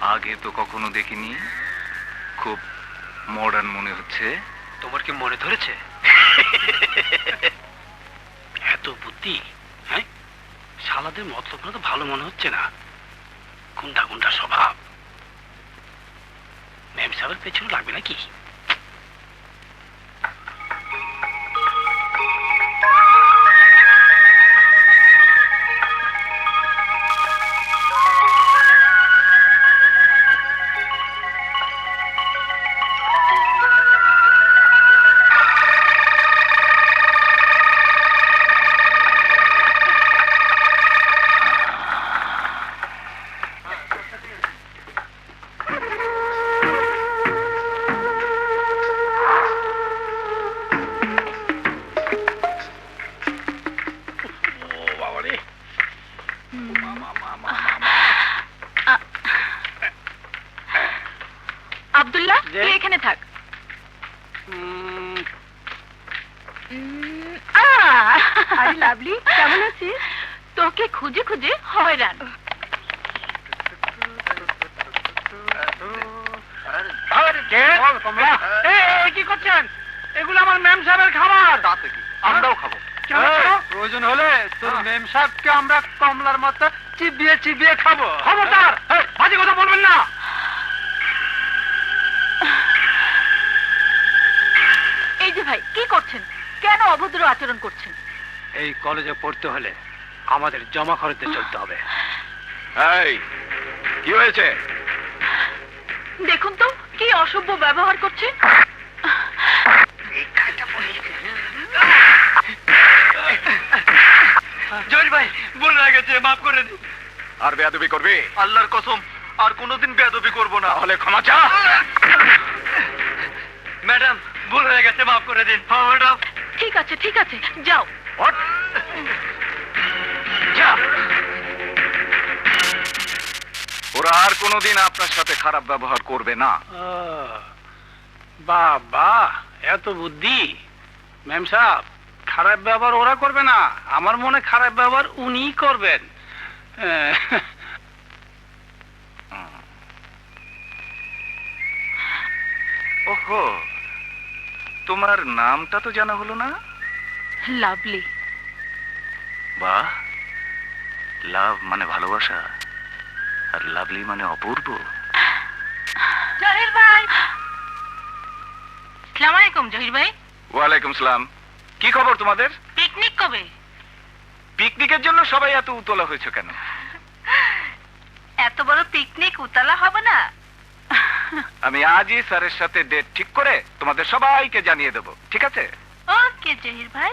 আগে তো কখনো দেখিনি। খুব মডার্ন মনে হচ্ছে। তোমার কি মনে ধরেছে? এত বুদ্ধি হ্যাঁ? শালাদের মতলব তো ভালো মনে হচ্ছে না। গুন্ডা গুন্ডা স্বভাব। ম্যাম সাহেবের পেছনে লাগবে নাকি? যে? তুই এখানে থাক! আরে লাভলি কেমন আছিস তোকে খুঁজে খুঁজে হয়রান আরে কে? করছেন এগুলো আমার ম্যাম সাহেবের খাবার তাতে কি আমরাও খাব? প্রয়োজন হলে তোর। মেম সাহেবকে আমরা কমলার মতো চিবিয়ে চিবিয়ে খাব খবরদার এই, বাজে কথা আচরণ করছেন। এই কলেজে পড়তে হলে আমাদের জমা খরচে চলতে হবে। এই কি হয়েছে? দেখুন তো কি অসভ্য ব্যবহার করছে। জয় ভাই ভুল হয়ে গেছে মাফ করে দিন। আর বেয়াদবি করবি? আল্লাহর কসম আর কোনোদিন বেয়াদবি করব না। তাহলে ক্ষমা চা। ম্যাডাম ভুল হয়ে গেছে মাফ করে দিন। হ্যাঁ ম্যাডাম। ঠিক আছে ঠিক আছে। যাও। ওরা আর কোনোদিন আপনার সাথে খারাপ ব্যবহার করবে না। বাবা এত বুদ্ধি। ম্যাম সাহেব খারাপ ব্যবহার ওরা করবে না। আমার মনে খারাপ ব্যবহার উনিই করবেন। ওহো। তোমার নামটা তো জানা হলো না? লাভলি। বাহ। লাভ মানে ভালোবাসা আর লাভলি মানে অপূর্ব। জহির ভাই! সালাম আলাইকুম জহির ভাই। ওয়ালাইকুম সালাম। কি খবর তোমাদের? পিকনিক কবে? পিকনিকের জন্য সবাই এত উতলা হয়েছে কেন? এত বড় পিকনিক উতালা হবে না। আমি আজই স্যারের সাথে ডেট ঠিক করে তোমাদের সবাইকে জানিয়ে দেবো, ঠিক আছে? ওকে, জহির ভাই।